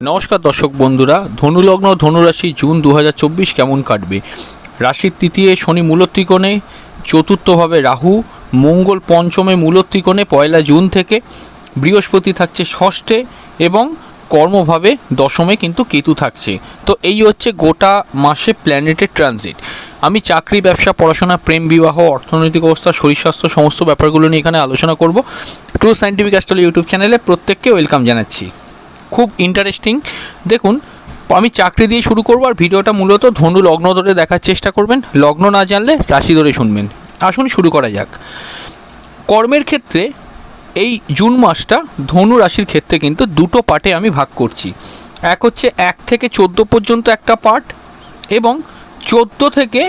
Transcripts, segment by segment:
নমস্কার দর্শক বন্ধুরা, ধনুলগ্ন ধনুরাশি জুন দু হাজার চব্বিশ কেমন কাটবে? রাশির তৃতীয় শনি মূলত্রিকোণে, চতুর্থভাবে রাহু, মঙ্গল পঞ্চমে মূলত্রিকোণে, পয়লা জুন থেকে, বৃহস্পতি থাকছে ষষ্ঠে এবং কর্মভাবে দশমে কিন্তু কেতু থাকছে। তো এই হচ্ছে গোটা মাসে প্ল্যানেটের ট্রানজিট। আমি চাকরি, ব্যবসা, পড়াশোনা, প্রেম, বিবাহ, অর্থনৈতিক অবস্থা, শরীর স্বাস্থ্য সমস্ত ব্যাপারগুলো নিয়ে এখানে আলোচনা করব। ট্রু সাইন্টিফিক অ্যাস্ট্রোলজি ইউটিউব চ্যানেলে প্রত্যেককে ওয়েলকাম জানাচ্ছি। খুব ইন্টারেস্টিং দেখুন, আমি চাকরি দিয়ে শুরু করব আর ভিডিওটা মূলত ধনু লগ্ন ধরে দেখার চেষ্টা করবেন। লগ্ন না জানলে রাশি ধরে শুনবেন। আসুন শুরু করা যাক। কর্মের ক্ষেত্রে এই জুন মাসটা ধনু রাশির ক্ষেত্রে কিন্তু দুটো পার্টে আমি ভাগ করছি। এক হচ্ছে এক থেকে চোদ্দ পর্যন্ত একটা পার্ট এবং চোদ্দ থেকে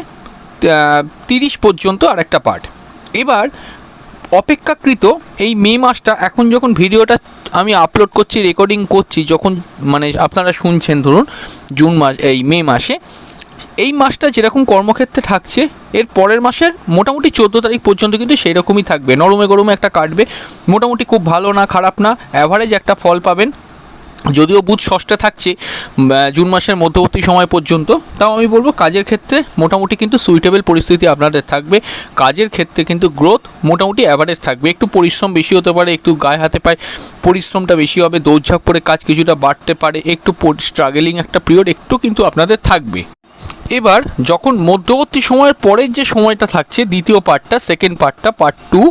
তিরিশ পর্যন্ত আর একটা পার্ট। এবার অপেক্ষাকৃত এই মে মাসটা এখন যখন ভিডিওটা আমি আপলোড করছি রেকর্ডিং করছি, যখন মানে আপনারা শুনছেন, ধরুন জুন মাস, এই মে মাসে, এই মাসটা যেরকম কর্মক্ষেত্রে থাকছে, এর পরের মাসের মোটামুটি চোদ্দ তারিখ পর্যন্ত কিন্তু সেই রকমই থাকবে। নরমে গরমে একটা কাটবে, মোটামুটি খুব ভালো না, খারাপ না অ্যাভারেজ একটা ফল পাবেন। যদিও বুধ ষষ্ঠে থাকছে জুন মাসের মধ্যবর্তী সময় পর্যন্ত, তাও আমি বলব কাজের ক্ষেত্রে মোটামুটি কিন্তু সুইটেবল পরিস্থিতি আপনাদের থাকবে। কাজের ক্ষেত্রে কিন্তু গ্রোথ মোটামুটি অ্যাভারেজ থাকবে। একটু পরিশ্রম বেশি হতে পারে, একটু গায়ে হাতে পায় পরিশ্রমটা বেশি হবে দৌড়ঝাঁপ করে কাজ কিছুটা বাড়তে পারে, একটু স্ট্রাগলিং একটা পিরিয়ড একটু কিন্তু আপনাদের থাকবে। এবার যখন মধ্যবর্তী সময়ের পরের যে সময়টা থাকছে, দ্বিতীয় পার্টটা সেকেন্ড পার্টটা পার্ট টু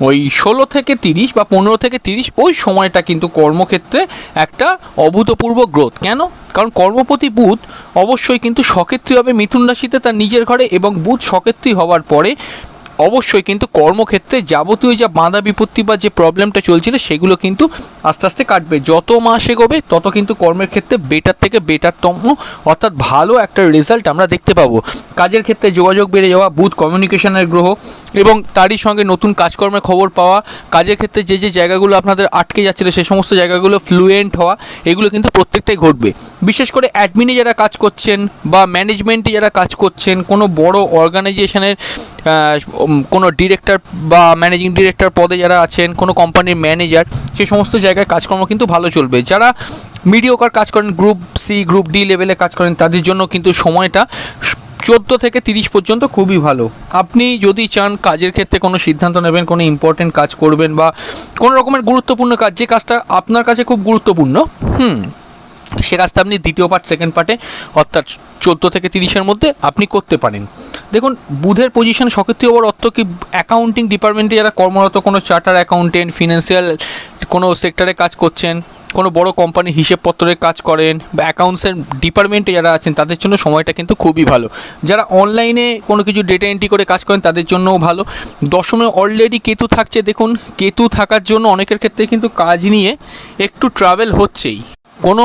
ওই ষোলো থেকে তিরিশ বা পনেরো থেকে তিরিশ ওই সময়টা কিন্তু কর্মক্ষেত্রে একটা অভূতপূর্ব গ্রোথ। কেন? কারণ কর্মপতি বুধ অবশ্যই কিন্তু সক্ষেত্রী হবে, মিথুন রাশিতে তার নিজের ঘরে এবং বুধ সক্ষেত্রী হওয়ার পরে অবশ্যই কিন্তু কর্মক্ষেত্রে যাবতীয় যা বাধা বিপত্তি বা যে প্রবলেমটা চলছিল সেগুলো কিন্তু আস্তে আস্তে কাটবে। যত মাস এগোবে তত কিন্তু কর্মের ক্ষেত্রে বেটার থেকে বেটারতম অর্থাৎ ভালো একটা রেজাল্ট আমরা দেখতে পাবো। কাজের ক্ষেত্রে যোগাযোগ বেড়ে যাওয়া বুথ কমিউনিকেশনের গ্রহ এবং তারই সঙ্গে নতুন কাজকর্মের খবর পাওয়া, কাজের ক্ষেত্রে যে যে জায়গাগুলো আপনাদের আটকে যাচ্ছিল সেই সমস্ত জায়গাগুলো ফ্লুয়েন্ট হওয়া, এগুলো কিন্তু প্রত্যেকটাই ঘটবে। বিশেষ করে অ্যাডমিনে যারা কাজ করছেন বা ম্যানেজমেন্টে যারা কাজ করছেন, কোনো বড় অর্গানাইজেশনের কোনো ডিরেক্টর বা ম্যানেজিং ডিরেক্টর পদে যারা আছেন, কোনো কোম্পানির ম্যানেজার সে সমস্ত জায়গায় কাজকর্ম কিন্তু ভালো চলবে। যারা মিডিওকার কাজ করেন গ্রুপ সি গ্রুপ ডি লেভেলে কাজ করেন, তাদের জন্য কিন্তু সময়টা চোদ্দ থেকে তিরিশ পর্যন্ত খুবই ভালো। আপনি যদি চান কাজের ক্ষেত্রে কোনো সিদ্ধান্ত নেবেন, কোনো ইম্পর্টেন্ট কাজ করবেন বা কোনো রকমের গুরুত্বপূর্ণ কাজ, যে কাজটা আপনার কাছে খুব গুরুত্বপূর্ণ, হুম সে কাজটা আপনি দ্বিতীয় পার্ট সেকেন্ড পার্টে অর্থাৎ চোদ্দ থেকে তিরিশের মধ্যে আপনি করতে পারেন। দেখুন, বুধের পজিশন সক্রিয় হওয়ার অর্থ কি? অ্যাকাউন্টিং ডিপার্টমেন্টে যারা কর্মরত, কোনো চার্টার অ্যাকাউন্টেন্ট ফিনান্সিয়াল কোনো সেক্টরে কাজ করছেন, কোনো বড় কোম্পানির হিসেবপত্রের কাজ করেন, বা অ্যাকাউন্টসের ডিপার্টমেন্টে যারা আছেন, তাদের জন্য সময়টা কিন্তু খুবই ভালো। যারা অনলাইনে কোনো কিছু ডেটা এন্ট্রি করে কাজ করেন, তাদের জন্যও ভালো। দশমে অলরেডি কেতু থাকছে, দেখুন, কেতু থাকার জন্য অনেকের ক্ষেত্রে কিন্তু কাজ নিয়ে একটু ট্রাভেল হচ্ছেই। কোনো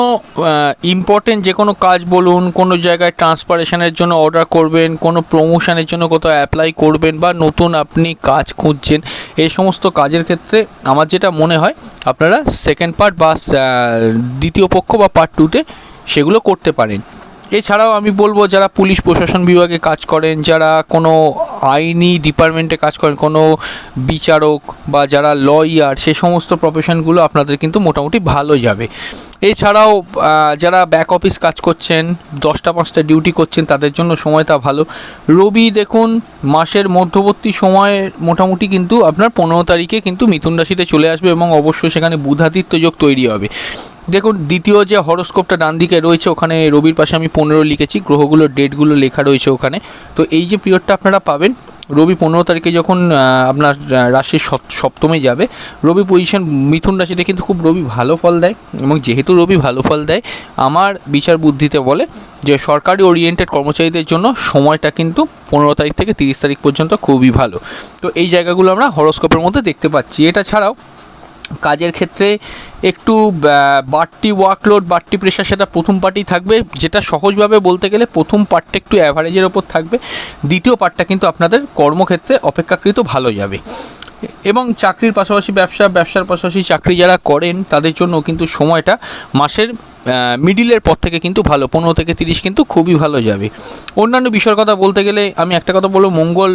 ইম্পর্টেন্ট যে কোনো কাজ বলুন, কোনো জায়গায় ট্রান্সপারেশনের জন্য অর্ডার করবেন, কোনো প্রমোশনের জন্য কোথাও অ্যাপ্লাই করবেন বা নতুন আপনি কাজ খুঁজছেন, এই সমস্ত কাজের ক্ষেত্রে আমার যেটা মনে হয়, আপনারা সেকেন্ড পার্ট বা দ্বিতীয় পক্ষ বা পার্ট টুতে সেগুলো করতে পারেন। এছাড়াও আমি বলব, যারা পুলিশ প্রশাসন বিভাগে কাজ করেন, যারা কোনো আইনি ডিপার্টমেন্টে কাজ করেন, কোনো বিচারক বা যারা লয়ার সে সমস্ত প্রফেশনগুলো আপনাদের কিন্তু মোটামুটি ভালো যাবে। এছাড়াও যারা ব্যাক অফিস কাজ করছেন, দশটা, পাঁচটা ডিউটি করছেন, তাদের জন্য সময়টা ভালো। রবি, দেখুন, মাসের মধ্যবর্তী সময়ে মোটামুটি কিন্তু আপনার পনেরো তারিখে কিন্তু মিথুন রাশিতে চলে আসবে এবং অবশ্যই সেখানে বুধাদিত্য যোগ তৈরি হবে। দেখুন, দ্বিতীয় যে হরস্কোপটা ডান দিকে রয়েছে, ওখানে রবির পাশে আমি পনেরো লিখেছি গ্রহগুলোর ডেটগুলো লেখা রয়েছে ওখানে। তো এই যে পিরিয়ডটা আপনারা পাবেন, রবি পনেরো তারিখে যখন আপনার রাশির সপ- সপ্তমে যাবে, রবি পজিশন মিথুন রাশিতে কিন্তু খুব রবি ভালো ফল দেয় এবং যেহেতু রবি ভালো ফল দেয়, আমার বিচার বুদ্ধিতে বলে যে সরকারি ওরিয়েন্টেড কর্মচারীদের জন্য সময়টা কিন্তু পনেরো তারিখ থেকে তিরিশ তারিখ পর্যন্ত খুবই ভালো। তো এই জায়গাগুলো আমরা হরস্কোপের মধ্যে দেখতে পাচ্ছি। এটা ছাড়াও কাজের ক্ষেত্রে একটু বাড়তি ওয়ার্কলোড বাড়তি প্রেশার সেটা প্রথম পার্টেই থাকবে। যেটা সহজভাবে বলতে গেলে প্রথম পার্টটা একটু অ্যাভারেজের ওপর থাকবে। দ্বিতীয় পার্টটা কিন্তু আপনাদের কর্মক্ষেত্রে অপেক্ষাকৃত ভালো যাবে। এবং চাকরির পাশাপাশি ব্যবসা, ব্যবসার পাশাপাশি চাকরি যারা করেন, তাদের জন্য কিন্তু সময়টা মাসের মিডিলের পর থেকে কিন্তু ভালো, পনেরো থেকে তিরিশ কিন্তু খুবই ভালো যাবে। অন্যান্য বিষয়ের কথা বলতে গেলে, আমি একটা কথা বলব, মঙ্গল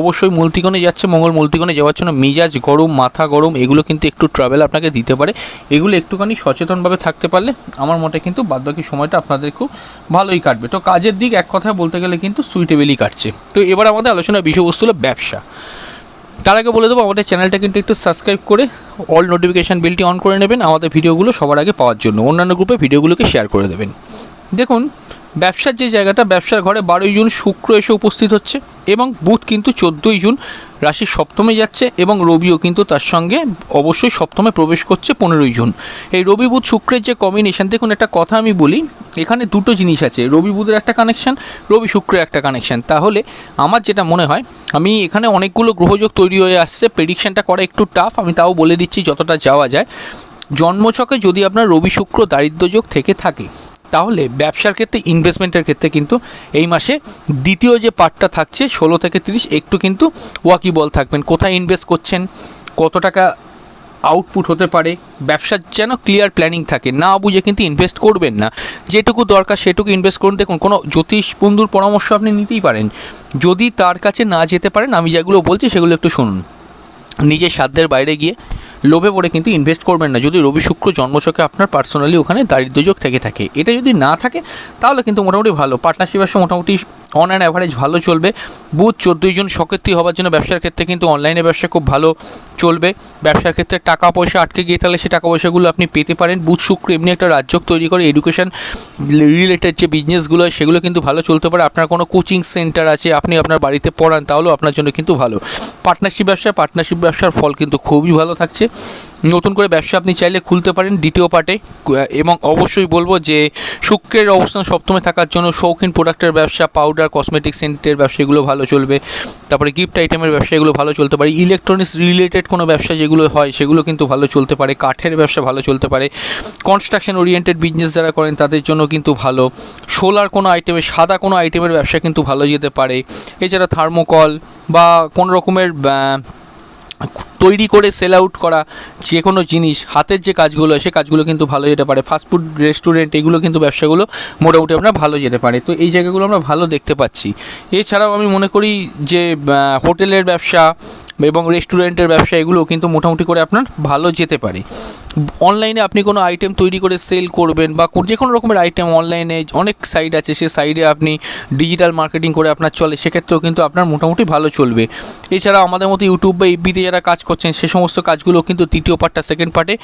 অবশ্যই মূলতিকোণে যাচ্ছে, মঙ্গল মূলতিকোণে যাওয়ার জন্য মিজাজ গরম, মাথা গরম, এগুলো কিন্তু একটু ট্রাভেল আপনাকে দিতে পারে। এগুলো একটুখানি সচেতনভাবে থাকতে পারলে আমার মতে কিন্তু বাদবাকি সময়টা আপনাদের খুব ভালোই কাটবে। তো কাজের দিক এক কথায় বলতে গেলে কিন্তু সুইটেবেলই কাটছে। তো এবার আমাদের আলোচনার বিষয়বস্তু হলো ব্যবসা। তার আগে বলে দেবো, আমাদের চ্যানেলটা কিন্তু একটু সাবস্ক্রাইব করে অল নোটিফিকেশান বিলটি অন করে নেবেন। আমাদের ভিডিওগুলো সবার আগে পাওয়ার জন্য। অন্যান্য গ্রুপে ভিডিওগুলোকে শেয়ার করে দেবেন। দেখুন ব্যবসার যে জায়গাটা, ব্যবসার ঘরে বারোই জুন শুক্র এসে উপস্থিত হচ্ছে এবং বুধ কিন্তু চোদ্দোই জুন রাশির সপ্তমে যাচ্ছে এবং রবিও কিন্তু তার সঙ্গে অবশ্যই সপ্তমে প্রবেশ করছে পনেরোই জুন। এই রবি বুধ শুক্রের যে কম্বিনেশন দেখুন একটা কথা আমি বলি, এখানে দুটো জিনিস আছে, রবি বুধের একটা কানেকশান রবি শুক্রের একটা কানেকশান তাহলে আমার যেটা মনে হয়, আমি এখানে অনেকগুলো গ্রহযোগ তৈরি হয়ে আসছে প্রেডিকশানটা করা একটু টাফ আমি তাও বলে দিচ্ছি যতটা যাওয়া যায়। জন্মছকে যদি আপনার রবি শুক্র দারিদ্র্যযোগ থেকে থাকে তাহলে ব্যবসার ক্ষেত্রে ইনভেস্টমেন্টের ক্ষেত্রে কিন্তু এই মাসে দ্বিতীয় যে পার্টটা থাকছে, ষোলো থেকে তিরিশ, একটু কিন্তু ওয়াকিবল থাকবেন। কোথায় ইনভেস্ট করছেন, কত টাকা আউটপুট হতে পারে, ব্যবসার যেন ক্লিয়ার প্ল্যানিং থাকে। না বুঝে কিন্তু ইনভেস্ট করবেন না। যেটুকু দরকার সেটুকু ইনভেস্ট করুন। দেখুন, কোনো জ্যোতিষ বন্ধুর পরামর্শ আপনি নিতেই পারেন। যদি তার কাছে না যেতে পারেন, আমি যেগুলো বলছি সেগুলো একটু শুনুন। নিজের সাধ্যের বাইরে গিয়ে লোভে পড়ে কিন্তু ইনভেস্ট করবেন না। যদি রবি শুক্র জন্মছকে আপনার পার্সোনালি ওখানে দারিদ্র্যযোগ থেকে থাকে। এটা যদি না থাকে, তাহলে কিন্তু মোটামুটি ভালো। পার্টনারশিপ ব্যবসা মোটামুটি অন অ্যান্ড অ্যাভারেজ ভালো চলবে। বুধ চোদ্দোই জন সকেত্রী হওয়ার জন্য ব্যবসার ক্ষেত্রে কিন্তু অনলাইনে ব্যবসা খুব ভালো চলবে। ব্যবসার ক্ষেত্রে টাকা পয়সা আটকে গিয়ে তাহলে সেই টাকা পয়সাগুলো আপনি পেতে পারেন। বুধ শুক্র এমনি একটা রাজ্য তৈরি করে। এডুকেশন রিলেটেড যে বিজনেসগুলো হয় সেগুলো কিন্তু ভালো চলতে পারে। আপনার কোনো কোচিং সেন্টার আছে, আপনি আপনার বাড়িতে পড়ান, তাহলেও আপনার জন্য কিন্তু ভালো। পার্টনারশিপ ব্যবসা পার্টনারশিপ ব্যবসার ফল কিন্তু খুবই ভালো থাকছে। নতুন করে ব্যবসা আপনি চাইলে খুলতে পারেন দ্বিতীয় পার্টে এবং অবশ্যই বলব যে শুক্রের অবস্থান সপ্তমে থাকার জন্য শৌখিন প্রোডাক্টের ব্যবসা পাউডার কসমেটিক সেন্টের ব্যবসা এগুলো ভালো চলবে। তারপরে গিফট আইটেমের ব্যবসা এগুলো ভালো চলতে পারে। ইলেকট্রনিক্স রিলেটেড কোনো ব্যবসা যেগুলো হয়, সেগুলো কিন্তু ভালো চলতে পারে। কাঠের ব্যবসা ভালো চলতে পারে। কনস্ট্রাকশন ওরিয়েন্টেড বিজনেস যারা করেন, তাদের জন্য কিন্তু ভালো। সোলার কোনো আইটেমের সাদা কোনো আইটেমের ব্যবসা কিন্তু ভালো যেতে পারে। এছাড়া থার্মোকল বা কোনো রকমের তৈরি করে সেল আউট করা যে কোনো জিনিস, হাতের যে কাজগুলো, সে কাজগুলো কিন্তু ভালো যেতে পারে। ফাস্টফুড রেস্টুরেন্ট এগুলো কিন্তু ব্যবসাগুলো মোটামুটি আপনার ভালো যেতে পারে। তো এই জায়গাগুলো আমরা ভালো দেখতে পাচ্ছি। এছাড়াও আমি মনে করি যে হোটেলের ব্যবসা এবং রেস্টুরেন্টের ব্যবসা এগুলো কিন্তু মোটামুটি করে আপনার ভালো যেতে পারে। অনলাইনে আপনি কোনো আইটেম তৈরি করে সেল করবেন বা যে কোনো রকমের আইটেম অনলাইনে অনেক সাইট আছে, সে সাইডে আপনি ডিজিটাল মার্কেটিং করে আপনার চলে, সেক্ষেত্রেও কিন্তু আপনার মোটামুটি ভালো চলবে। এছাড়া আমাদের মতো ইউটিউব বা এফবিতে যারা কাজ করছেন, সে সমস্ত কাজগুলো কিন্তু তৃতীয় পার্টটা সেকেন্ড পার্টে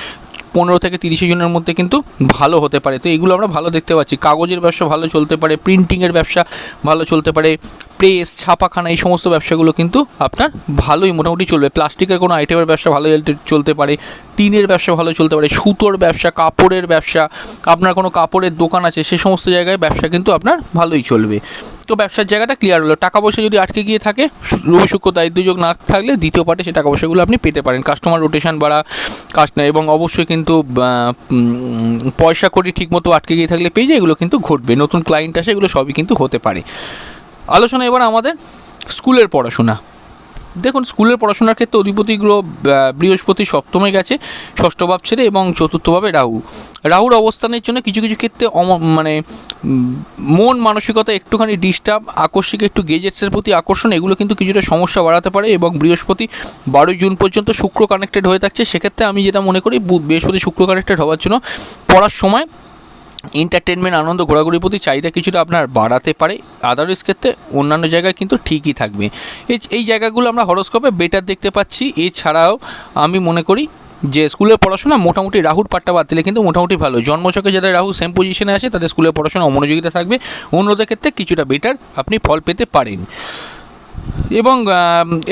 পনেরো থেকে তিরিশ জনের মধ্যে কিন্তু ভালো হতে পারে। তো এগুলো আমরা ভালো দেখতে পাচ্ছি। কাগজের ব্যবসা ভালো চলতে পারে প্রিন্টিংয়ের ব্যবসা ভালো চলতে পারে। প্রেস ছাপাখানা, এই সমস্ত ব্যবসাগুলো কিন্তু আপনার ভালোই মোটামুটি চলবে। প্লাস্টিকের কোনো আইটেমের ব্যবসা ভালো চলতে- পারে, টিনের ব্যবসা ভালো চলতে পারে, সুতোর ব্যবসা, কাপড়ের ব্যবসা, আপনার কোনো কাপড়ের দোকান আছে, সে সমস্ত জায়গায় ব্যবসা কিন্তু আপনার ভালোই চলবে। তো ব্যবসার জায়গাটা ক্লিয়ার হলো। টাকা পয়সা যদি আটকে গিয়ে থাকে, রবি শুক্র দারিদ্র্যযোগ না থাকলে দ্বিতীয় পার্টে সে টাকা পয়সাগুলো আপনি পেতে পারেন। কাস্টমার রোটেশন বাড়া কাস্ট এবং অবশ্যই কিন্তু পয়সা করি ঠিকমতো আটকে গিয়ে থাকলে পেয়ে যায়, এগুলো কিন্তু ঘটবে। নতুন ক্লায়েন্ট আসে, এগুলো সবই কিন্তু হতে পারে। আলোচনা এবার আমাদের স্কুলের পড়াশোনা। দেখুন, স্কুলের পড়াশোনার ক্ষেত্রে অধিপতি গ্রহ বৃহস্পতি সপ্তমে গেছে, ষষ্ঠ ভাব ছেড়ে এবং চতুর্থভাবে রাহু। রাহুর অবস্থানের জন্য কিছু কিছু ক্ষেত্রে মানে মন মানসিকতা একটুখানি ডিস্টার্ব আকস্মিক একটু গেজেটসের প্রতি আকর্ষণ, এগুলো কিন্তু কিছুটা সমস্যা বাড়াতে পারে এবং বৃহস্পতি বারোই জুন পর্যন্ত শুক্র কানেক্টেড হয়ে থাকছে। সেক্ষেত্রে আমি যেটা মনে করি বৃহস্পতি শুক্র কানেক্টেড হওয়ার জন্য পড়ার সময় এন্টারটেনমেন্ট আনন্দ, ঘোরাঘুরির প্রতি চাহিদা কিছুটা আপনার বাড়াতে পারে। আদারওয়াইজ ক্ষেত্রে অন্যান্য জায়গায় কিন্তু ঠিকই থাকবে। এই জায়গাগুলো আমরা হরস্কোপে বেটার দেখতে পাচ্ছি। এছাড়াও আমি মনে করি যে স্কুলের পড়াশোনা মোটামুটি রাহুর পাট্টা বাদ দিলে কিন্তু মোটামুটি ভালো। জন্মছকে যারা রাহু সেম পজিশনে আছে, তাদের স্কুলের পড়াশোনা অমনোযোগিতা থাকবে। অন্যদের ক্ষেত্রে কিছুটা বেটার আপনি ফল পেতে পারেন। এবং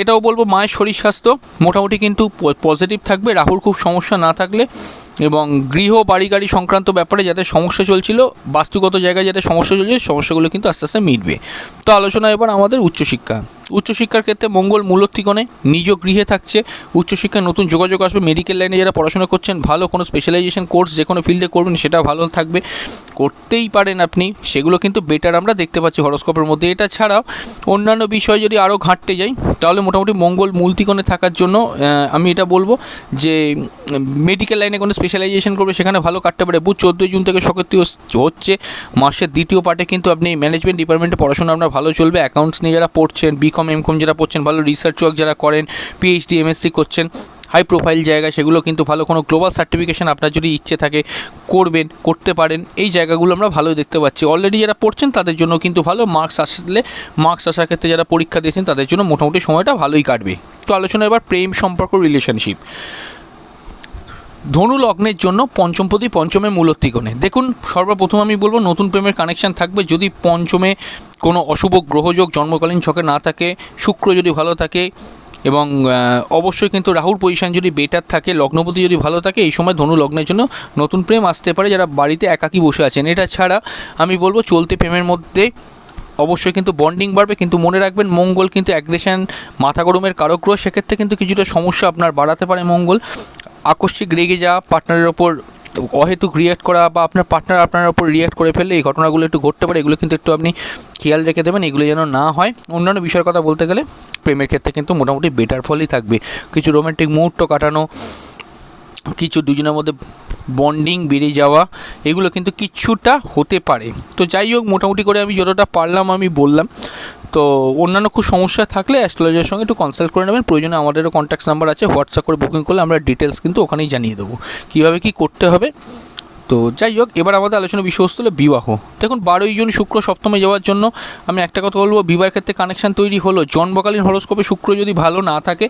এটাও বলব মায়ের শরীর স্বাস্থ্য মোটামুটি কিন্তু পজিটিভ থাকবে। রাহুর খুব সমস্যা না থাকলে এবং গৃহ বাড়ি গাড়ি সংক্রান্ত ব্যাপারে যাদের সমস্যা চলছিল, বাস্তুগত জায়গায় যাদের সমস্যা চলছে সমস্যাগুলো কিন্তু আস্তে আস্তে মিটবে। তো আলোচনা এবার আমাদের উচ্চশিক্ষা। উচ্চশিক্ষার ক্ষেত্রে মঙ্গল মূলত্রিকোণে নিজ গৃহে থাকছে। উচ্চশিক্ষায় নতুন যোগাযোগ আসবে মেডিকেল লাইনে যারা পড়াশোনা করছেন, ভালো কোনো স্পেশালাইজেশন কোর্স যে কোনো ফিল্ডে করবেন সেটা ভালো থাকবে। করতেই পারেন আপনি, সেগুলো কিন্তু বেটার আমরা দেখতে পাচ্ছি হরস্কোপের মধ্যে। এটা ছাড়াও অন্যান্য বিষয় যদি আরও ঘাঁটতে যাই, তাহলে মোটামুটি মঙ্গল মূলতিকোণে থাকার জন্য আমি এটা বলব যে মেডিকেল লাইনে কোনো স্পেশালাইজেশন করবে, সেখানে ভালো কাটতে পারে। বুধ চোদ্দোই জুন থেকে সক্রিয় হচ্ছে মাসের দ্বিতীয় পার্টে কিন্তু আপনি ম্যানেজমেন্ট ডিপার্টমেন্টে পড়াশোনা আপনার ভালো চলবে। অ্যাকাউন্টস নিয়ে যারা পড়ছেন বিকম এমকম যারা পড়ছেন, ভালো রিসার্চ ওয়ার্ক যারা করেন পিএইচডি এমএসসি করছেন হাই প্রোফাইল জায়গা, সেগুলো কিন্তু ভালো কোনো গ্লোবাল সার্টিফিকেশান আপনার যদি ইচ্ছে থাকে করবেন, করতে পারেন, এই জায়গাগুলো আমরা ভালোই দেখতে পাচ্ছি। অলরেডি যারা পড়ছেন, তাদের জন্য কিন্তু ভালো মার্কস আসলে মার্কস আসার ক্ষেত্রে যারা পরীক্ষা দিয়েছেন, তাদের জন্য মোটামুটি সময়টা ভালোই কাটবে। তো আলোচনা এবার প্রেম সম্পর্ক রিলেশনশিপ ধনু লগ্নের জন্য পঞ্চমপতি পঞ্চমে মূলত্রিকোণে দেখুন, সর্বপ্রথম আমি বলব নতুন প্রেমের কানেকশন থাকবে যদি পঞ্চমে কোনো অশুভ গ্রহযোগ জন্মকালীন ছকে না থাকে, শুক্র যদি ভালো থাকে, এবং অবশ্যই কিন্তু রাহুর পজিশন যদি বেটার থাকে, লগ্নপতি যদি ভালো থাকে, এই সময় ধনু লগ্নের জন্য নতুন প্রেম আসতে পারে যারা বাড়িতে একাকী বসে আছেন। এটা ছাড়া আমি বলব চলতে প্রেমের মধ্যে অবশ্যই কিন্তু বন্ডিং বাড়বে, কিন্তু মনে রাখবেন মঙ্গল কিন্তু অ্যাগ্রেশন মাথা গরমের কারক গ্রহ সেক্ষেত্রে কিন্তু কিছুটা সমস্যা আপনার বাড়াতে পারে মঙ্গল। আকস্মিক রেগে যাওয়া পার্টনারের ওপর অহেতুক রিয়াক্ট করা বা আপনার পার্টনার আপনার ওপর রিয়াক্ট করে ফেললে এই ঘটনাগুলো একটু ঘটতে পারে, এগুলো কিন্তু একটু আপনি খেয়াল রেখে দেবেন, এগুলো যেন না হয়। অন্যান্য বিষয়ের কথা বলতে গেলে প্রেমের ক্ষেত্রে কিন্তু মোটামুটি বেটার ফলই থাকবে। কিছু রোমান্টিক মুহূর্ত কাটানো, কিছু দুজনের মধ্যে বন্ডিং বেড়ে যাওয়া, এগুলো কিন্তু কিছুটা হতে পারে। তো যাই হোক, মোটামুটি করে আমি যতটা পারলাম আমি বললাম। তো অন্যান্য খুব সমস্যা থাকলে অ্যাস্ট্রোলজার সঙ্গে একটু কনসাল্ট করে নেবেন। প্রয়োজনে আমাদেরও কন্ট্যাক্ট নাম্বার আছে হোয়াটসঅ্যাপ করে বুকিং করলে আমরা ডিটেলস কিন্তু ওখানেই জানিয়ে দেবো। কীভাবে কী করতে হবে? তো যাই হোক, এবার আমাদের আলোচনা বিষয়বস্তু হলো বিবাহ। দেখুন, বারোই জুন শুক্র সপ্তমে যাওয়ার জন্য আমি একটা কথা বলব, বিবাহের ক্ষেত্রে কানেকশন তৈরি হলো। জন্মকালীন হরস্কোপে শুক্র যদি ভালো না থাকে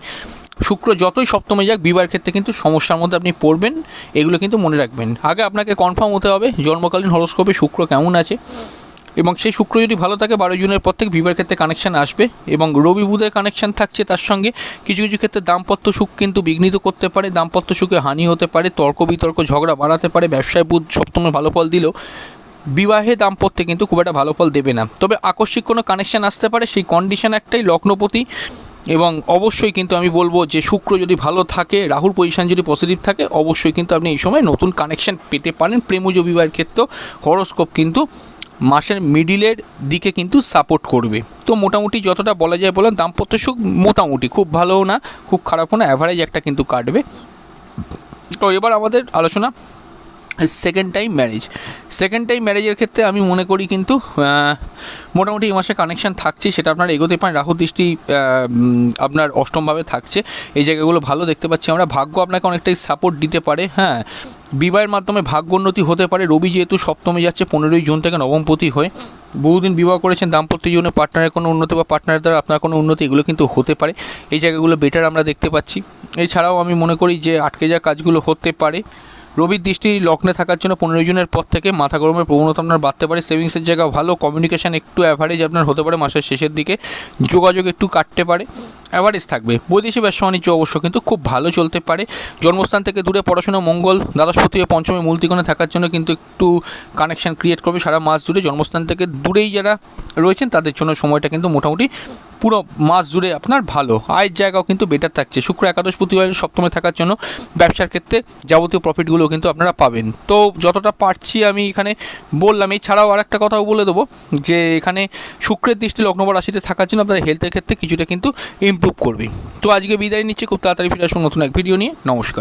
শুক্র যতই সপ্তমে যাক, বিবাহের ক্ষেত্রে কিন্তু সমস্যার মধ্যে আপনি পড়বেন, এগুলো কিন্তু মনে রাখবেন। আগে আপনাকে কনফার্ম হতে হবে, জন্মকালীন হরস্কোপে শুক্র কেমন আছে। এবং সেই শুক্র যদি ভালো থাকে বারো জুনের পর থেকে বিবাহের ক্ষেত্রে কানেকশান আসবে এবং রবি বুধের কানেকশান থাকছে তার সঙ্গে। কিছু কিছু ক্ষেত্রে দাম্পত্য সুখ কিন্তু বিঘ্নিত করতে পারে, দাম্পত্য সুখে হানি হতে পারে, তর্ক বিতর্ক, ঝগড়া বাড়াতে পারে, ব্যবসায় বুধ সপ্তমে ভালো ফল দিলেও বিবাহে দাম্পত্যে কিন্তু খুব একটা ভালো ফল দেবে না। তবে আকস্মিক কোনো কানেকশান আসতে পারে, সেই কন্ডিশন একটাই, লগ্নপতি এবং অবশ্যই কিন্তু আমি বলব যে শুক্র যদি ভালো থাকে, রাহুর পজিশন যদি পজিটিভ থাকে, অবশ্যই কিন্তু আপনি এই সময় নতুন কানেকশন পেতে পারেন। প্রেমজ বিবাহের ক্ষেত্রেও হরস্কোপ কিন্তু মাসের মিডিলের দিকে কিন্তু সাপোর্ট করবে। তো মোটামুটি যতটা বলা যায় বললাম দাম্পত্য সুখ মোটামুটি, খুব ভালোও না, খুব খারাপও না অ্যাভারেজ একটা কিন্তু কাটবে। তো এবার আমাদের আলোচনা second time marriage second time ম্যারেজের ক্ষেত্রে আমি মনে করি কিন্তু মোটামুটি এই মাসে কানেকশন থাকছে, সেটা আপনার এগোতে পারেন। রাহু দৃষ্টি আপনার অষ্টমভাবে থাকছে। এই জায়গাগুলো ভালো দেখতে পাচ্ছি আমরা। ভাগ্য আপনাকে অনেকটাই সাপোর্ট দিতে পারে হ্যাঁ। বিবাহের মাধ্যমে ভাগ্যোন্নতি হতে পারে। রবি যেহেতু সপ্তমে যাচ্ছে, পনেরোই জুন থেকে নবমপতি হয়ে। বহুদিন বিবাহ করেছেন, দাম্পত্য জীবনে পার্টনারের কোনো উন্নতি বা পার্টনারের দ্বারা আপনার কোনো উন্নতি, এগুলো কিন্তু হতে পারে। এই জায়গাগুলো বেটার আমরা দেখতে পাচ্ছি। এছাড়াও আমি মনে করি যে আটকে যাওয়া কাজগুলো হতে পারে। রবির দৃষ্টি লগ্নে থাকার জন্য পনেরো জনের পর থেকে মাথা গরমের প্রবণতা আপনার বাড়তে পারে। সেভিংসের জায়গা ভালো কমিউনিকেশান একটু অ্যাভারেজ আপনার হতে পারে মাসের শেষের দিকে। যোগাযোগ একটু কাটতে পারে অ্যাভারেজ থাকবে। বৈদেশিক ব্যবসা বাণিজ্য অবশ্য কিন্তু খুব ভালো চলতে পারে। জন্মস্থান থেকে দূরে পড়াশোনা মঙ্গল, দ্বাদশপতি ও পঞ্চমী মূলতিকোণে থাকার জন্য কিন্তু একটু কানেকশন ক্রিয়েট করবে। সারা মাস জুড়ে জন্মস্থান থেকে দূরেই যারা রয়েছেন, তাদের জন্য সময়টা কিন্তু মোটামুটি পুরো মাস জুড়ে আপনার ভালো। আয়ের জায়গাও কিন্তু বেটার থাকছে। শুক্র একাদশ প্রতিবার সপ্তমে থাকার জন্য ব্যবসার ক্ষেত্রে যাবতীয় প্রফিটগুলো কিন্তু আপনারা পাবেন। তো যতটা পারছি আমি এখানে বললাম, এছাড়াও আর একটা কথাও বলে দেবো যে এখানে শুক্রের দৃষ্টি লগ্নবর রাশিতে থাকার জন্য আপনার হেলথের ক্ষেত্রে কিছুটা কিন্তু ইমপ্রুভ করবে। তো আজকে বিদায় নিচ্ছে, খুব তাড়াতাড়ি ফিরে আসব নতুন এক ভিডিও নিয়ে। নমস্কার।